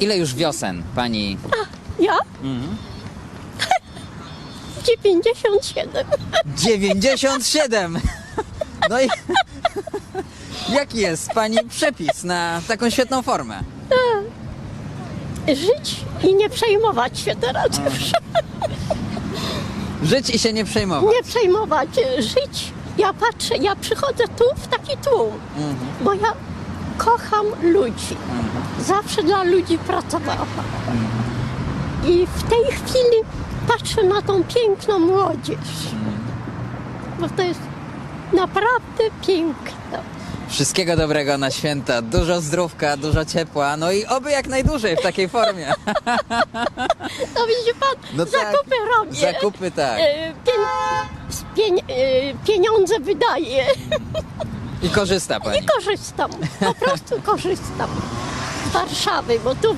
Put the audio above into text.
Ile już wiosen pani? Ja? 97. 97! No i jaki jest pani przepis na taką świetną formę? Żyć i nie przejmować się teraz już. Żyć i się nie przejmować. Nie przejmować, żyć. Ja patrzę, ja przychodzę tu w taki tłum, bo ja kocham ludzi. Zawsze dla ludzi pracowałam. I w tej chwili patrzę na tą piękną młodzież. Bo to jest naprawdę piękne. Wszystkiego dobrego na święta, dużo zdrówka, dużo ciepła, no i oby jak najdłużej w takiej formie. To widzi pan, No tak, zakupy robię. Zakupy tak. E, pien, e, pieniądze wydaję I korzysta pani. i korzystam. Po prostu korzystam z Warszawy, bo tu